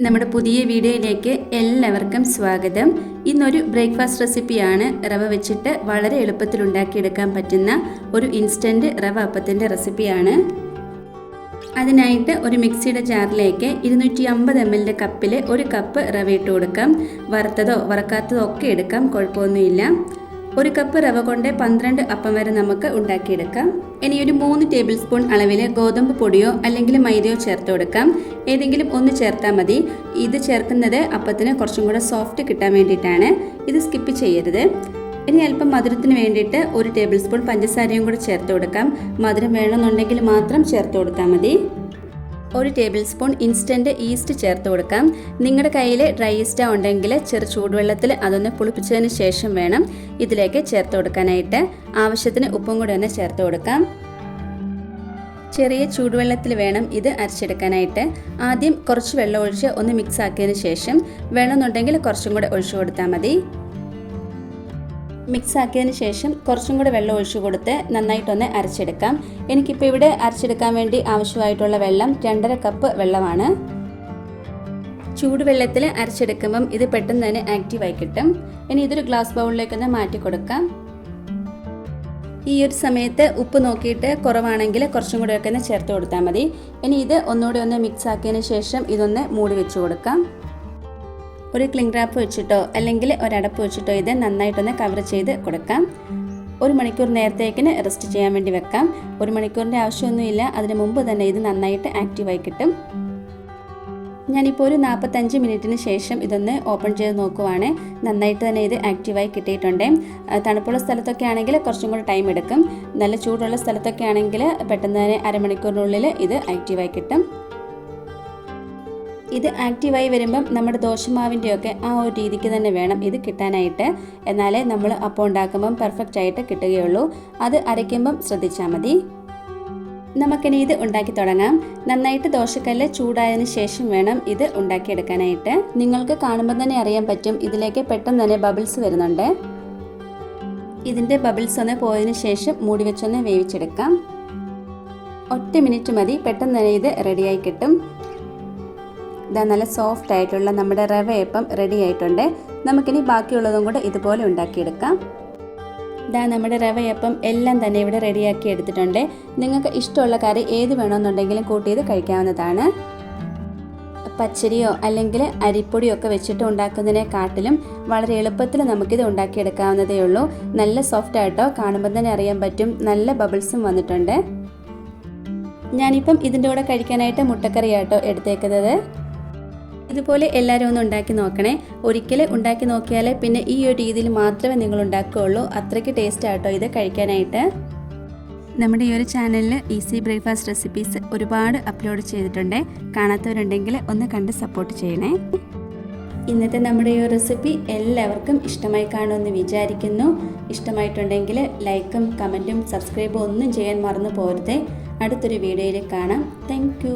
നമ്മുടെ പുതിയ വീഡിയോയിലേക്ക് എല്ലാവർക്കും സ്വാഗതം. ഇന്നൊരു ബ്രേക്ക്ഫാസ്റ്റ് റെസിപ്പിയാണ് റവ വെച്ചിട്ട് വളരെ എളുപ്പത്തിൽ ഉണ്ടാക്കിയെടുക്കാൻ പറ്റുന്ന ഒരു ഇൻസ്റ്റന്റ് റവ അപ്പത്തിന്റെ റെസിപ്പിയാണ്. അതിനായിട്ട് ഒരു മിക്സിയുടെ ജാറിലേക്ക് ഇരുന്നൂറ്റി അമ്പത് എം എല്ലിന്റെ കപ്പിൽ ഒരു കപ്പ് റവ ഇട്ട് കൊടുക്കാം. വറുത്തതോ വറക്കാത്തതോ ഒക്കെ എടുക്കാം കുഴപ്പമൊന്നുമില്ല. ഒരു കപ്പ് റവ കൊണ്ട് പന്ത്രണ്ട് അപ്പം വരെ നമുക്ക് ഉണ്ടാക്കിയെടുക്കാം. ഇനി ഒരു മൂന്ന് ടേബിൾ സ്പൂൺ അളവിൽ ഗോതമ്പ് പൊടിയോ അല്ലെങ്കിൽ മൈദയോ ചേർത്ത് കൊടുക്കാം. ഏതെങ്കിലും ഒന്ന് ചേർത്താൽ മതി. ഇത് ചേർക്കുന്നത് അപ്പത്തിന് കുറച്ചും കൂടെ സോഫ്റ്റ് കിട്ടാൻ വേണ്ടിയിട്ടാണ്. ഇത് സ്കിപ്പ് ചെയ്യരുത്. ഇനി അല്പം മധുരത്തിന് വേണ്ടിയിട്ട് ഒരു ടേബിൾ സ്പൂൺ പഞ്ചസാരയും കൂടെ ചേർത്ത് കൊടുക്കാം. മധുരം വേണമെന്നുണ്ടെങ്കിൽ മാത്രം ചേർത്ത് കൊടുത്താൽ മതി. ഒരു ടേബിൾ സ്പൂൺ ഇൻസ്റ്റന്റ് ഈസ്റ്റ് ചേർത്ത് കൊടുക്കാം. നിങ്ങളുടെ കയ്യിൽ ഡ്രൈ ഈസ്റ്റ ഉണ്ടെങ്കിൽ ചെറു ചൂടുവെള്ളത്തിൽ അതൊന്ന് പുളിപ്പിച്ചതിന് ശേഷം വേണം ഇതിലേക്ക് ചേർത്ത് കൊടുക്കാനായിട്ട്. ആവശ്യത്തിന് ഉപ്പും കൂടെ ഒന്ന് ചേർത്ത് കൊടുക്കാം. ചെറിയ ചൂടുവെള്ളത്തിൽ വേണം ഇത് അരച്ചെടുക്കാനായിട്ട്. ആദ്യം കുറച്ച് വെള്ളം ഒഴിച്ച് ഒന്ന് മിക്സ് ആക്കിയതിന് ശേഷം വേണമെന്നുണ്ടെങ്കിൽ കുറച്ചും കൂടെ ഒഴിച്ചു കൊടുത്താൽ മതി. മിക്സ് ആക്കിയതിന് ശേഷം കുറച്ചും കൂടി വെള്ളം ഒഴിച്ചു കൊടുത്ത് നന്നായിട്ടൊന്ന് അരച്ചെടുക്കാം. എനിക്കിപ്പോൾ ഇവിടെ അരച്ചെടുക്കാൻ വേണ്ടി ആവശ്യമായിട്ടുള്ള വെള്ളം രണ്ടര കപ്പ് വെള്ളമാണ്. ചൂടുവെള്ളത്തിൽ അരച്ചെടുക്കുമ്പം ഇത് പെട്ടെന്ന് തന്നെ ആക്റ്റീവായി കിട്ടും. ഇനി ഇതൊരു ഗ്ലാസ് ബൗളിലേക്ക് ബൗളിലേക്കൊന്ന് മാറ്റി കൊടുക്കാം. ഈ ഒരു സമയത്ത് ഉപ്പ് നോക്കിയിട്ട് കുറവാണെങ്കിൽ കുറച്ചും കൂടെയൊക്കെ ഒന്ന് ചേർത്ത് കൊടുത്താൽ മതി. ഇനി ഇത് ഒന്നുകൂടി ഒന്ന് മിക്സ് ആക്കിയതിന് ശേഷം ഇതൊന്ന് മൂടി വെച്ച് കൊടുക്കാം. ഒരു ക്ലിംഗ് റാപ്പ് വെച്ചിട്ടോ അല്ലെങ്കിൽ ഒരടപ്പ് വെച്ചിട്ടോ ഇത് നന്നായിട്ടൊന്ന് കവർ ചെയ്ത് കൊടുക്കാം. ഒരു മണിക്കൂർ നേരത്തേക്കിന് റെസ്റ്റ് ചെയ്യാൻ വേണ്ടി വെക്കാം. ഒരു മണിക്കൂറിന്റെ ആവശ്യമൊന്നുമില്ല. അതിന് മുമ്പ് തന്നെ ഇത് നന്നായിട്ട് ആക്റ്റീവായി കിട്ടും. ഞാനിപ്പോൾ ഒരു നാൽപ്പത്തഞ്ച് മിനിറ്റിന് ശേഷം ഇതൊന്ന് ഓപ്പൺ ചെയ്ത് നോക്കുവാണ്. നന്നായിട്ട് തന്നെ ഇത് ആക്റ്റീവായി കിട്ടിയിട്ടുണ്ട്. തണുപ്പുള്ള സ്ഥലത്തൊക്കെ ആണെങ്കിൽ കുറച്ചും കൂടി ടൈം എടുക്കും. നല്ല ചൂടുള്ള സ്ഥലത്തൊക്കെ ആണെങ്കിൽ പെട്ടെന്ന് തന്നെ അരമണിക്കൂറിനുള്ളിൽ ഇത് ആക്റ്റീവായി കിട്ടും. ഇത് ആക്റ്റീവായി വരുമ്പം നമ്മുടെ ദോശമാവിന്റെയൊക്കെ ആ ഒരു രീതിക്ക് തന്നെ വേണം ഇത് കിട്ടാനായിട്ട്. എന്നാലേ നമ്മൾ അപ്പം ഉണ്ടാക്കുമ്പം പെർഫെക്റ്റ് ആയിട്ട് കിട്ടുകയുള്ളൂ. അത് അരയ്ക്കുമ്പം ശ്രദ്ധിച്ചാൽ മതി. നമുക്കിനി ഇത് ഉണ്ടാക്കി തുടങ്ങാം. നന്നായിട്ട് ദോശക്കല്ല് ചൂടായതിന് ശേഷം വേണം ഇത് ഉണ്ടാക്കിയെടുക്കാനായിട്ട്. നിങ്ങൾക്ക് കാണുമ്പോൾ തന്നെ അറിയാൻ പറ്റും ഇതിലേക്ക് പെട്ടെന്ന് തന്നെ ബബിൾസ് വരുന്നുണ്ട്. ഇതിന്റെ ബബിൾസ് ഒന്ന് പോയതിന് ശേഷം മൂടി വെച്ചൊന്ന് വേവിച്ചെടുക്കാം. ഒറ്റ മിനിറ്റ് മതി പെട്ടെന്ന് തന്നെ ഇത് റെഡിയായി കിട്ടും. ഇതാ നല്ല സോഫ്റ്റ് ആയിട്ടുള്ള നമ്മുടെ റവയപ്പം റെഡി ആയിട്ടുണ്ട്. നമുക്കിനി ബാക്കിയുള്ളതും കൂടെ ഇതുപോലെ ഉണ്ടാക്കിയെടുക്കാം. ഇതാ നമ്മുടെ റവയപ്പം എല്ലാം തന്നെ ഇവിടെ റെഡിയാക്കി എടുത്തിട്ടുണ്ട്. നിങ്ങൾക്ക് ഇഷ്ടമുള്ള കറി ഏത് വേണമെന്നുണ്ടെങ്കിലും കൂട്ടിയത് കഴിക്കാവുന്നതാണ്. പച്ചരിയോ അല്ലെങ്കിൽ അരിപ്പൊടിയോ ഒക്കെ വെച്ചിട്ട് ഉണ്ടാക്കുന്നതിനെക്കാട്ടിലും വളരെ എളുപ്പത്തിൽ നമുക്കിത് ഉണ്ടാക്കിയെടുക്കാവുന്നതേ ഉള്ളൂ. നല്ല സോഫ്റ്റ് ആയിട്ടോ കാണുമ്പോൾ തന്നെ അറിയാൻ പറ്റും. നല്ല ബബിൾസും വന്നിട്ടുണ്ട്. ഞാനിപ്പം ഇതിന്റെ കൂടെ കഴിക്കാനായിട്ട് മുട്ടക്കറിയാട്ടോ എടുത്തേക്കുന്നത്. ഇതുപോലെ എല്ലാവരും ഒന്ന് ഉണ്ടാക്കി നോക്കണേ. ഒരിക്കൽ ഉണ്ടാക്കി നോക്കിയാൽ പിന്നെ ഈ ഒരു രീതിയിൽ മാത്രമേ നിങ്ങൾ ഉണ്ടാക്കുകയുള്ളൂ. അത്രയ്ക്ക് ടേസ്റ്റ് ആട്ടോ ഇത് കഴിക്കാനായിട്ട്. നമ്മുടെ ഈ ഒരു ചാനലിൽ ഈസി ബ്രേക്ക്ഫാസ്റ്റ് റെസിപ്പീസ് ഒരുപാട് അപ്ലോഡ് ചെയ്തിട്ടുണ്ട്. കാണാത്തവരുണ്ടെങ്കിൽ ഒന്ന് കണ്ട് സപ്പോർട്ട് ചെയ്യണേ. ഇന്നത്തെ നമ്മുടെ ഈ റെസിപ്പി എല്ലാവർക്കും ഇഷ്ടമായി കാണുമെന്ന് വിചാരിക്കുന്നു. ഇഷ്ടമായിട്ടുണ്ടെങ്കിൽ ലൈക്കും കമന്റും സബ്സ്ക്രൈബും ഒന്നും ചെയ്യാൻ മറന്നു പോരുതേ. അടുത്തൊരു വീഡിയോയിൽ കാണാം. താങ്ക്